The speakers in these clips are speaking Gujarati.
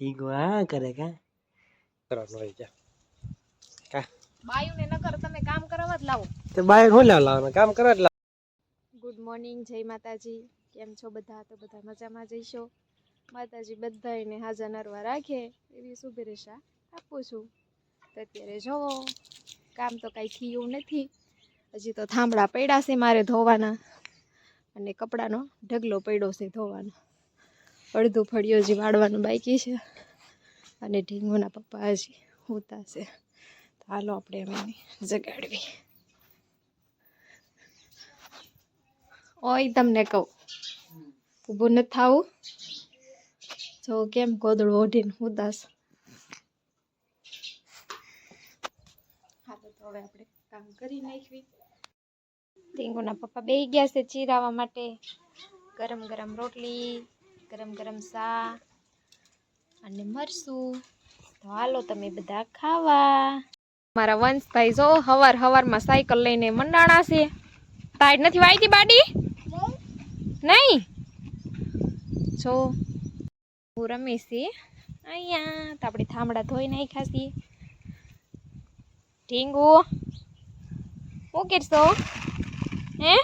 ટીકો આ કરે કા કરવાનું હોય જા કા બાયુને નકર તમે કામ કરવા જ લાવો તે બાયુ હું લાવવાનું કામ કરવા જ લાવો ગુડ મોર્નિંગ જય માતાજી કેમ છો બધા તો બધા મજામાં જઈશો માતાજી બધાને હાજર નરવા રાખે એવી શુભેચ્છા આપું છું તો અત્યારે જોવો કામ તો કાંઈ થયું નથી હજી તો થાંભળા પડ્યા છે મારે ધોવાના અને કપડાનો ઢગલો પડ્યો છે ધોવાનો અડધું ફળિયો હજી વાળવાનું બાકી છે. અને ઢીંગુના પપ્પા હજી છે. તો હાલો આપણે એમને જગાડવી. ઓય તમને કહું. ઊભું નથી થવું? જો કેમ ગોદડું ઓઢીને ઉદાસ તો હવે આપણે કામ કરી નાખવી. ટીંગુના પપ્પા બે ગયા છે ચીરાવા માટે. ગરમ ગરમ રોટલી. ગરમ ગરમ સા અને મરસું તો હાલો તમે બધા ખાવા. મારા વંશભાઈ જો હવાર હવારમાં સાયકલ લઈને મંડાણા છે. ટાઈટ નથી વાયતી બાડી? નહીં? જો, હું રમીશ અહીંયા તો આપણે થાંભળા ધોઈ નાખ્યા છીએ ઢીંગુ. શું કરશો? હે?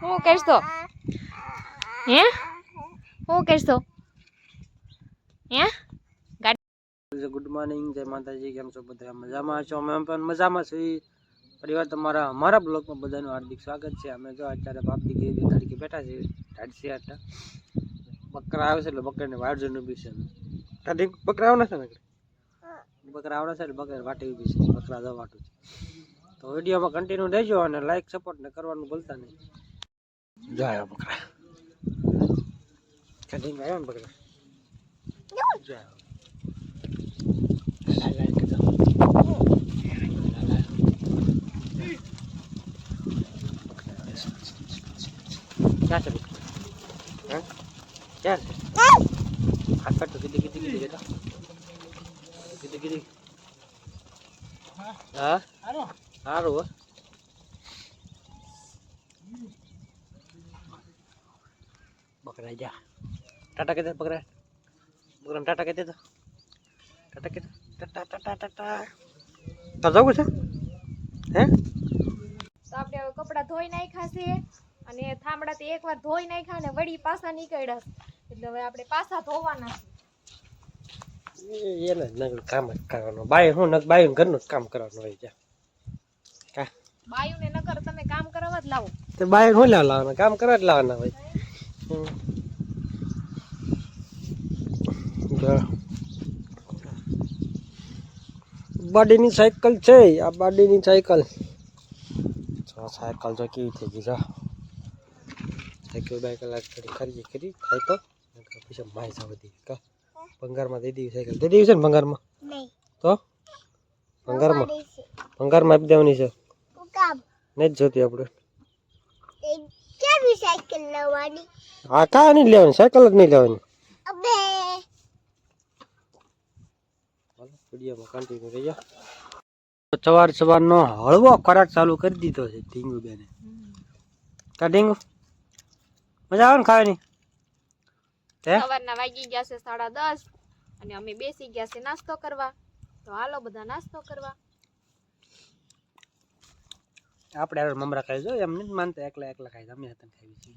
શું કરશો? હે? શું કરશો હે? ગુડ મોર્નિંગ જય માતાજી કેમ છો બધા? મજામાં છો અમે પણ મજામાં છીએ. પરિવાર તમારા અમારા બ્લોગમાં બધાનું હાર્દિક સ્વાગત છે. અમે જો અત્યારે બાપ દીકરી બે તરીકે બેઠા છીએ ઢાઢસી આટા બકરા આવે છે એટલે બકરાને વાડ જોઈને ઊભી છે. ઢાઢી બકરા આવના છે ને બકરા આવના છે એટલે બકરા વાટી ઊભી છે. બકરા દવા વાટું છે. તો વિડીયોમાં કન્ટિન્યુ રહેજો અને લાઈક સપોર્ટ ને કરવાનું ભૂલતા નહીં. જાય બકરા. કાઢીને આવ્યા ને બકરા જો આવ્યા. લા, લા, કીધું. ક્યાં છે બકરા? હે? ક્યાં છે હાથ કાઢ તો કીધી કીધી ટાટા કીધા બકરા બકરાને ટાટા કહી દેતો ટાટા કીધું ટાટા ટાટા ટાટા તો જવું છે હે તો આપણે હવે કપડાં ધોઈ નાખ્યા છે અને થાંભળા તે એકવાર ધોઈ નાખ્યા અને વળી પાછા નીકળ્યા એટલે હવે આપણે પાછા ધોવાના છે. એને નગર કામ જ કરવાનું. બાય હું નક બાયું ઘરનું જ કામ કરવાનું હોય છે. કા બાયુને નગર તમે કામ કરાવવા જ લાવો. તે બાય હું લેવા લાવવાના? કામ કરવા જ લાવવાના હોય. બાડીની સાયકલ છે આ બાડીની સાયકલ. સાયકલ જો કેવી થઈ ગઈ સાયકલ બાયકલ કલાક થોડી ખરીદી કરી થાય તો. નકર પછી માય જાવ દી કા. ભંગારમાં દઈ દેવી સાયકલ. દઈ દેવી છે ને ભંગારમાં? તો? ભંગારમાં? ભંગારમાં આપી દેવાની છે? નહીં જ જોતી આપણે. હા કા નહીં લેવાની? સાયકલ જ નહીં લેવાની. વિડીયોમાં કન્ટિન્યુ રહી જાઓ સવાર સવારનો હળવો ખોરાક ચાલુ કરી દીધો છે ઢીંગુ બેને કા ઢીંગુ? મજા આવે ને ખાવાની? સવારના વાગી ગયા છે સાડા દસ અને અમે બેસી ગયા છે નાસ્તો કરવા. તો હાલો બધા નાસ્તો કરવા. આપણે હવે મમરા ખાઈ જો એમ નથી માનતા એકલા એકલા ખાઈ અમે હતા ખાવી છીએ.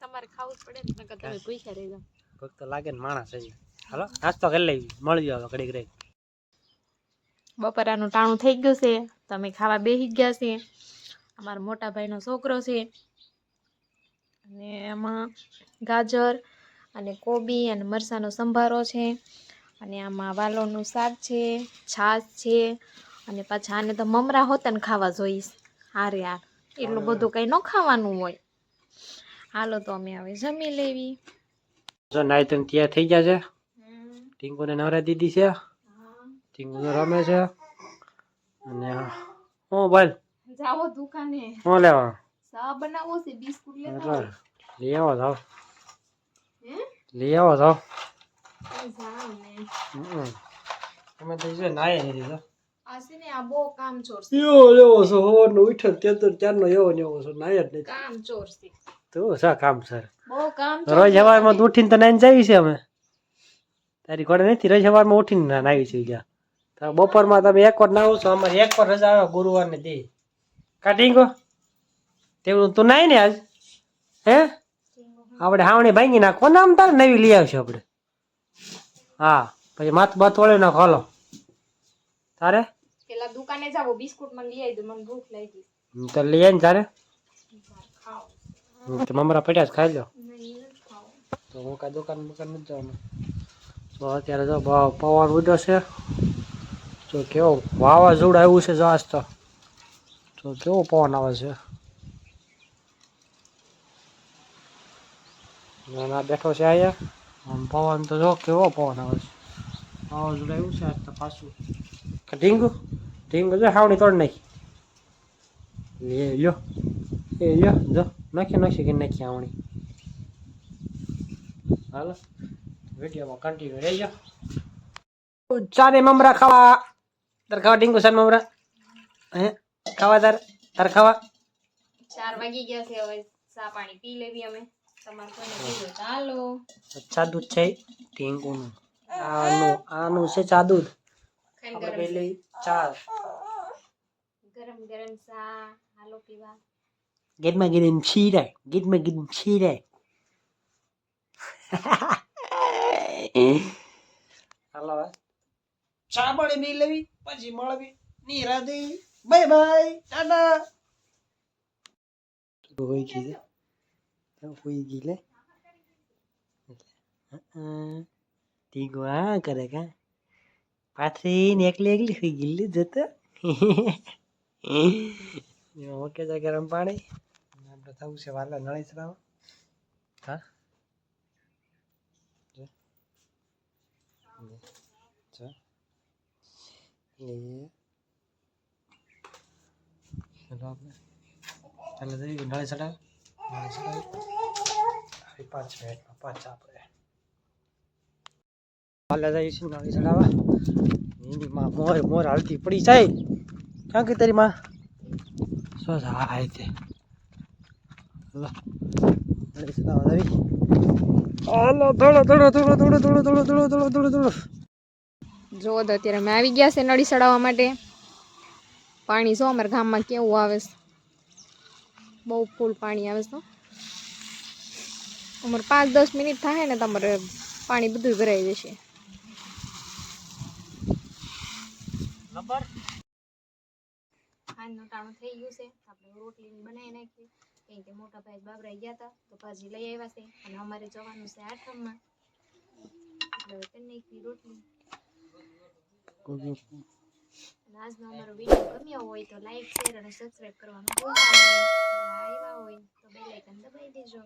તમારે ખાવું જ પડે ને તમે ભૂખ્યા રહી જાઓ. ભૂખ તો લાગે ને માણસ હજી. હાલો નાસ્તો કરી લઈ મળી જાવ ઘડીક રહી. બપોરાનું ટાણું થઈ ગયું છે. તમે ખાવા બેસી ગયા છે. અમારા મોટા ભાઈનો છોકરો છે. અને એમાં ગાજર અને કોબી અને મરચાંનો સંભારો છે. અને આમાં વાલોનું શાક છે છાશ છે. અને પાછા આને તો મમરા હોતા ને ખાવા જોઈશ. હારે યાર એટલું બધું કંઈ ન ખાવાનું હોય. હાલો તો અમે હવે જમી લેવી. જો નાઈ તો તૈયાર થઈ ગયા છે. ટીંકુને નવરા દીધી છે. તો રમે છે. અને હું. બોલ? જાઓ દુકાને. શું લેવા? ચા બનાવવો છે બિસ્કુટ એટલે લઈ આવો હે? લઈ આવો હમ. તમે તો જો નાય નથી તો આ છે ને આ બહુ કામ ચોર છે. લેવો છો હવાનો ઉઠ્યો તે ત્યારનો એવો ને એવો છો નાય જ નથી કામ ચોર છે. તું શા કામ સર રોજ સવારમાં તો ઉઠીને તો નાઈને જઈએ છે અમે. તારી ઘોડે નથી રોજ સવારમાં ઉઠીને નાવી છે ગયા તો બપોરમાં તમે એક વાર નાવો છો અમારે એક વાર રજા આવે ગુરુવારને દે. કાઢીંગો તેવું તું નાઈ ને આજ? હે? આપણે હાવણી ભાંગી નાખો ને આમ તારે નવી લઈ આવશું આપણે હા પછી માથ બાથ વળે નાખો હાલો. તારે? પેલા દુકાને જાવ બિસ્કુટ મને લઈ આવી દો મને ભૂખ લાગી. હમ, તો લઈ આવી તારે. ખાઓ હમ, તો મમરા પડ્યા જ ખાઈ લો. તો હું કાંઈ દુકાન બુકાન નથી જવાનું. તો અત્યારે જો ભાવ પવન ઉડ્યો છે. તો કેવો વાવાઝોડું આવ્યું છે જો આજ તો. તો કેવો પવન આવે છે. ના બેઠો છે અહીંયા. આમ પવન તો જો કેવો પવન આવે છે. વાવાઝોડું આવ્યું છે આજ તો પાછું. ઢીંગુ ઢીંગુ જો હાવણી તોડ નાખી. એ લ્યો એ લ્યો જો. નાખી નાખી કે નાખી આવણી. હાલો વિડીયોમાં કન્ટિન્યુ રહેજો. ચારે મમરા ખાવા. તાર ખાવા ડીંગુ સાર મમરા? હે? ખાવા તાર? તાર ખાવા? ચાર વાગી ગયા છે હવે સા પાણી પી લેવી અમે. તમારે કોઈને કીધું ચાલો અચ્છા દૂધ છે ટીંગુનું આનું આનું છે ચા દૂધ. પેલી ચા. ગરમ ગરમ ચા. હાલો પીવા. Gitme gidin Çiğde. Gitme gidin Çiğde. Hello સાંભળી નહીં લેવી પછી મળવી નિરાધી બાય બાય ટાટા. કોઈ ગીલે કોઈ ગીલે તીગો આ કરે કા? પાથરીને એકલી એકલી સુઈ ગીલી જતો. ઓકે જા ગરમ પાણી. આપણે થવું છે વાલા નળી ચડાવો હા? ચાલો આપણે. ચાલો જઈએ નળી ચડાવ નળી ચડાવી પાંચ મિનિટમાં પાંચ આપણે. હાલે જઈએ છીએ નળી ચડાવવા એની માં મોર મોર હાલતી પડી જાય. ક્યાં કે તારી માં? શું હા તે હાલો નળી ચડાવવા જવી હાલો થોડો થોડો થોડો થોડો થોડો થોડો થોડો થોડો થોડો થોડો જો તો અત્યારે અમે આવી ગયા છે નળી ચડાવવા માટે. પાણી જો અમારા ગામમાં કેવું આવે છે. બહુ ફૂલ પાણી આવે છે. અમારે પાંચ દસ મિનિટ થાય ને તમારે પાણી બધું ભરાઈ જશે. ખાંડનું ટાણું થઈ ગયું છે. આપણે રોટલી બનાવી નાખી કેમ કે મોટા ભાઈ બાબરાઈ ગયા હતા તો ભાજી લઈ આવ્યા છે. અને અમારે જવાનું છે આઠમમાં. એટલે કરી નાખી રોટલી. અને આજનો અમારો વીડિયો ગમ્યો હોય તો લાઈક શેર અને સબસ્ક્રાઈબ કરવાનું ભૂલતા નહીં. આવ્યા હોય તો બે આઇકન દબાવી દેજો.